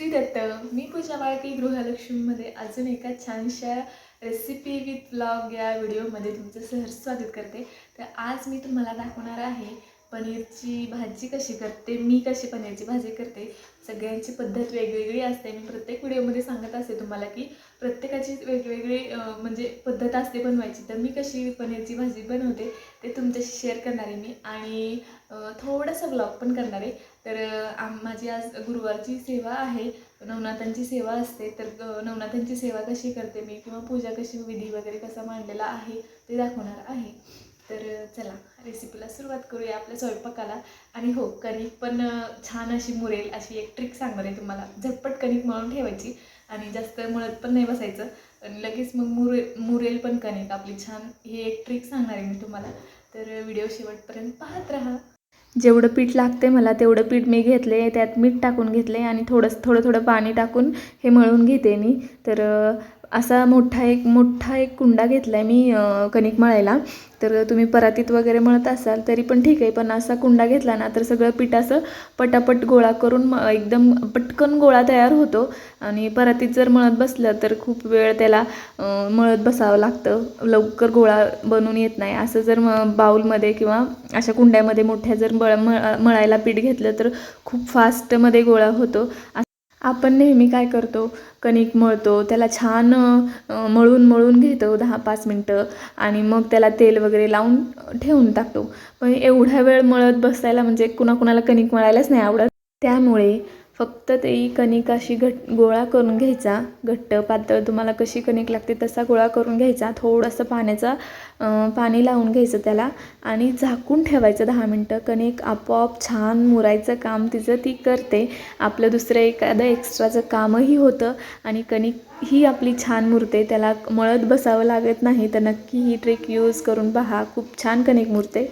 श्री दत्त मी पूजा बाळकी गृहलक्ष्मीमध्ये अजून एका छानशा recipe with blog या व्हिडिओमध्ये तुमचं सहर्ष स्वागत करते. तर आज मी तुम्हाला दाखवणार आहे पनीरची भाजी कशी करते मी कशी पनीरची भाजी करते सगळ्यांची पद्धत वेगवेगळी असते. मी प्रत्येक व्हिडिओमध्ये सांगत असते तुम्हाला की प्रत्येकाची वेगवेगळी म्हणजे पद्धत असते बनवायची. तर मी कशी पनीरची भाजी बनवते ते तुमच्याशी शेअर करणार आहे मी. आणि अं, थोडासा ब्लॉग पण करणार आहे. तर आम माझी आज गुरुवारची सेवा आहे. नवनाथांची सेवा असते. तर नवनाथांची सेवा कशी करते मी किंवा पूजा कशी विधी वगैरे कसा मांडलेला आहे ते दाखवणार आहे. तर चला रेसिपीला सुरुवात करूया आपल्या स्वयंपाकाला. आणि हो कणिक पण छान अशी मुरेल अशी एक ट्रिक सांगणार आहे तुम्हाला. झटपट कणिक मळून ठेवायची आणि जास्त मळत पण नाही बसायचं. आणि लगेच मग मुरे मुरेल पण कणिक. आपली छान ही एक ट्रिक सांगणार आहे मी तुम्हाला. तर व्हिडिओ शेवटपर्यंत पाहत राहा. जेवढं पीठ लागते मला तेवढं पीठ मी घेतले त्यात मीठ टाकून घेतले आणि थोडंसं थोडं थोडं पाणी टाकून हे मळून घेते मी. तर असा मोठा एक मोठा एक कुंडा घेतला आहे मी कणिक मळायला. तर तुम्ही परातीत वगैरे मळत असाल तरी पण ठीक आहे. पण असा कुंडा घेतला ना तर सगळं पीठ असं पटापट गोळा करून म- एकदम पटकन गोळा तयार होतो. आणि परातीत जर मळत बसलं तर खूप वेळ त्याला मळत बसावं लागतं. लवकर गोळा बनून येत नाही. असं जर म बाऊलमध्ये किंवा अशा कुंड्यामध्ये मोठ्या जर मळ मळ- मळायला पीठ घेतलं तर खूप फास्टमध्ये गोळा होतो. आपण नेहमी काय करतो? कणिक मळतो त्याला छान मळून मळून घेतो दहा पाच मिनटं आणि मग त्याला तेल वगैरे लावून ठेवून टाकतो. पण एवढा वेळ मळत बसायला म्हणजे कुणाकुणाला कणिक मळायलाच नाही आवडत. त्यामुळे फक्त ते कणिक अशी घट गोळा करून घ्यायचा. घट्ट पातळ तुम्हाला कशी कणिक लागते तसा गोळा करून घ्यायचा. थोडंसं पाण्याचा पाणी लावून घ्यायचं त्याला आणि झाकून ठेवायचं दहा मिनटं. कणिक आपोआप छान मुरायचं काम तिचं ती करते. आपलं दुसरं एखादं एक्स्ट्राचं कामही होतं आणि कणिक ही आपली छान मुरते. त्याला मळत बसावं लागत नाही तर नक्की ही ट्रिक यूज करून पहा. खूप छान कणिक मुरते.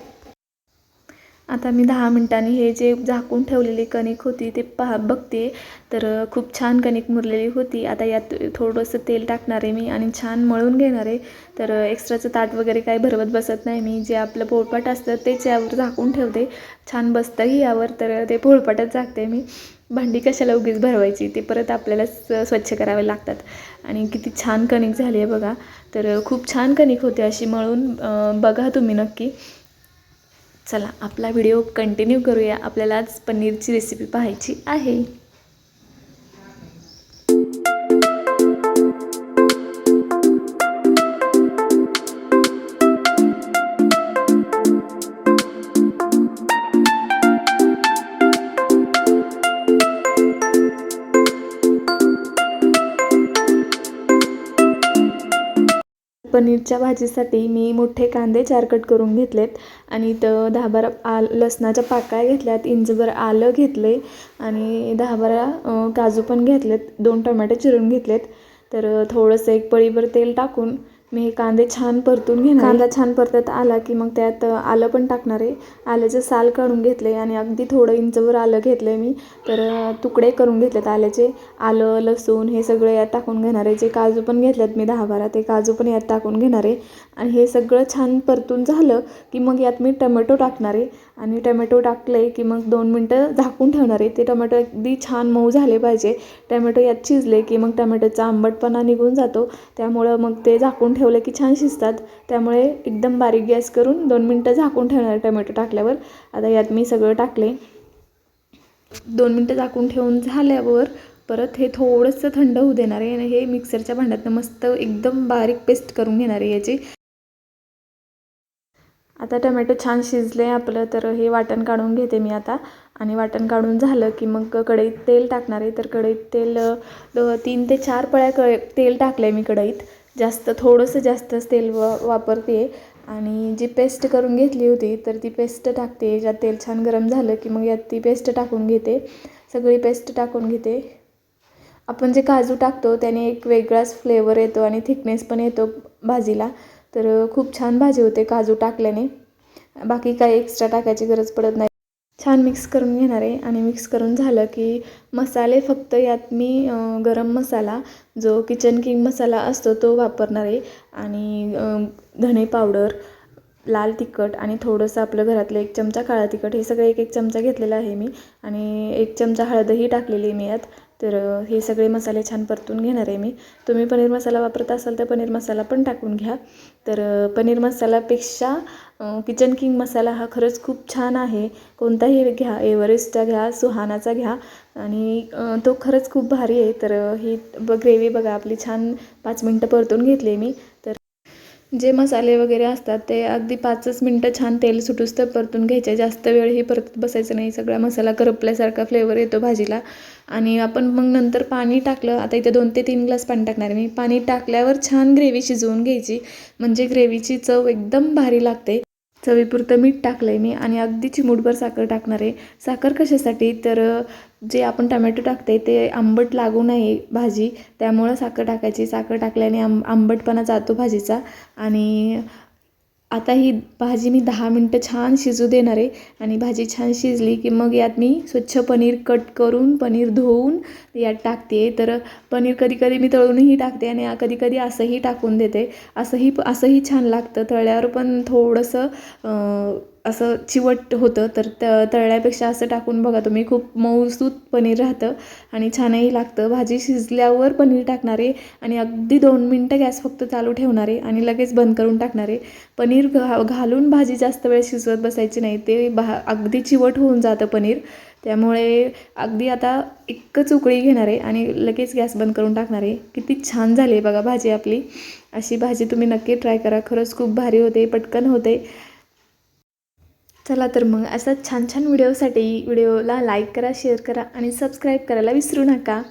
आता मी दहा मिनटांनी हे जे झाकून ठेवलेली कणिक होती ते पहा बघते. तर खूप छान कणिक मुरलेली होती. आता यात थोडंसं तेल टाकणार आहे मी आणि छान मळून घेणार आहे. तर एक्स्ट्राचं ताट वगैरे काही भरवत बसत नाही मी. जे आपलं पोळपाट असतं तेच यावर झाकून ठेवते. छान बसतंही यावर. तर ते पोळपाटच झाकते मी. भांडी कशाला उगीच भरवायची? ते परत आपल्यालाच स्वच्छ करावे लागतात. आणि किती छान कणिक झाली आहे बघा. तर खूप छान कणिक होते अशी मळून. बघा तुम्ही नक्की. चला आपला व्हिडिओ कंटिन्यू करूया. आपल्याला आज पनीरची रेसिपी पाहायची आहे. पनीरच्या भाजीसाठी मी मोठे कांदे चार कट करून घेतलेत आणि तर दहा बारा आल लसणाच्या पाकळ्या घेतल्यात इंचभर आलं घेतले आणि दहा बारा काजू पण घेतलेत दोन टोमॅटो चिरून घेतलेत. तर थोडंसं एक पळीभर तेल टाकून मी हे कांदे छान परतून घेणार कांदा छान परतत आला की मग त्यात आलं पण टाकणार आहे. आल्याचं साल काढून घेतले आणि अगदी थोडं इंचवर आलं घेतलं आहे मी. तर तुकडे करून घेतलेत आल्याचे. आलं लसूण हे सगळं यात टाकून घेणार आहे. जे काजू पण घेतलेत मी दहा बारा ते काजू पण यात टाकून घेणार आहे. आणि हे सगळं छान परतून झालं की मग यात मी टमॅटो टाकणार आहे. आणि टमॅटो टाकले की मग दोन मिनटं झाकून ठेवणार आहे. ते टमॅटो अगदी छान मऊ झाले पाहिजे. टमॅटो यात शिजले की मग टमॅटोचा आंबटपणा निघून जातो. त्यामुळं मग ते झाकून ठेवलं की छान शिजतात. त्यामुळे एकदम बारीक गॅस करून दोन मिनटं झाकून ठेवणार टोमॅटो टमॅटो टाकल्यावर. आता यात मी सगळं टाकले. दोन मिनटं झाकून ठेवून झाल्यावर परत हे थोडंसं थंड होऊ देणार आहे आणि हे मिक्सरच्या भांड्यातनं मस्त एकदम बारीक पेस्ट करून घेणार आहे याची. आता टमॅटो छान शिजले आपलं तर हे वाटण काढून घेते मी आता. आणि वाटण काढून झालं की मग कढईत तेल टाकणार आहे. तर कढईत तेल तीन ते चार पळ्या क तेल टाकलं आहे मी कढईत. जास्त थोडंसं जास्तच तेल व वापरते. आणि जी पेस्ट करून घेतली होती तर ती पेस्ट टाकते. ज्यात तेल छान गरम झालं की मग यात ती पेस्ट टाकून घेते. सगळी पेस्ट टाकून घेते. आपण जे काजू टाकतो त्याने एक वेगळाच फ्लेवर येतो आणि थिकनेस पण येतो भाजीला. तर खूप छान भाजी होते काजू टाकल्याने. बाकी काही एक्स्ट्रा टाकायची गरज पडत नाही. छान मिक्स करून घेणार आहे. आणि मिक्स करून झालं की मसाले फक्त यात मी गरम मसाला जो किचन किंग मसाला असतो तो वापरणार आहे. आणि धणे पावडर लाल तिखट आणि थोडंसं आपलं घरातलं एक चमचा काळा तिखट हे सगळं एक एक चमचा घेतलेला आहे मी. आणि एक चमचा हळदही टाकलेली आहे मी यात. तर हे सगळे मसाले छान परतून घेणार आहे मी. तुम्ही पनीर मसाला वापरत असाल तर पनीर मसाला पण टाकून घ्या. तर पनीर मसालापेक्षा किचन किंग मसाला हा खरंच खूप छान आहे. कोणताही घ्या एव्हरेस्टचा घ्या सुहानाचा घ्या. आणि तो खरंच खूप भारी आहे. तर ही ब ग्रेव्ही बघा आपली छान पाच मिनटं परतून घेतली मी. तर जे मसाले वगैरे असतात ते अगदी पाचच मिनटं छान तेल सुटूस तर परतून घ्यायचे. जास्त वेळही परतत बसायचं नाही. सगळा मसाला करपल्यासारखा फ्लेवर येतो भाजीला. आणि आपण मग नंतर पाणी टाकलं. आता इथे दोन ते तीन ग्लास पाणी टाकणार आहे मी. पाणी टाकल्यावर छान ग्रेव्ही शिजवून घ्यायची. म्हणजे ग्रेव्हीची चव एकदम भारी लागते. चवीपुरतं मीठ टाकलं आहे मी आणि अगदी चिमूटभर साखर टाकणार आहे. साखर कशासाठी? तर जे आपण टमॅटो टाकते ते आंबट लागू नये भाजी त्यामुळं साखर टाकायची. साखर टाकल्याने आंब आंबटपणा जातो भाजीचा आणि आता ही भाजी मी दहा मिनटं छान शिजू देणार आहे. आणि भाजी छान शिजली की मग यात मी स्वच्छ पनीर कट करून पनीर धुवून यात टाकते. तर पनीर कधी कधी मी तळूनही टाकते आणि कधी कधी असंही टाकून देते. असंही असंही छान लागतं. तळल्यावर पण थोडंसं असं चिवट होतं तर त तळल्यापेक्षा असं टाकून बघा तुम्ही. खूप मऊसूत पनीर राहतं आणि छानही लागतं. भाजी शिजल्यावर पनीर टाकणार आहे आणि अगदी दोन मिनटं गॅस फक्त चालू ठेवणार आहे आणि लगेच बंद करून टाकणार. आहे पनीर घा घालून भाजी जास्त वेळ शिजवत बसायची नाही. ते भा अगदी चिवट होऊन जातं पनीर. त्यामुळे अगदी आता इतकंच उकळी घेणार आहे आणि लगेच गॅस बंद करून टाकणार. आहे किती छान झाली आहे बघा भाजी आपली. अशी भाजी तुम्ही नक्की ट्राय करा. खरंच खूप भारी होते पटकन होते. चला तर मग असा छान छान व्हिडिओसाठी व्हिडिओला लाईक करा शेअर करा आणि सबस्क्राईब करायला विसरू नका.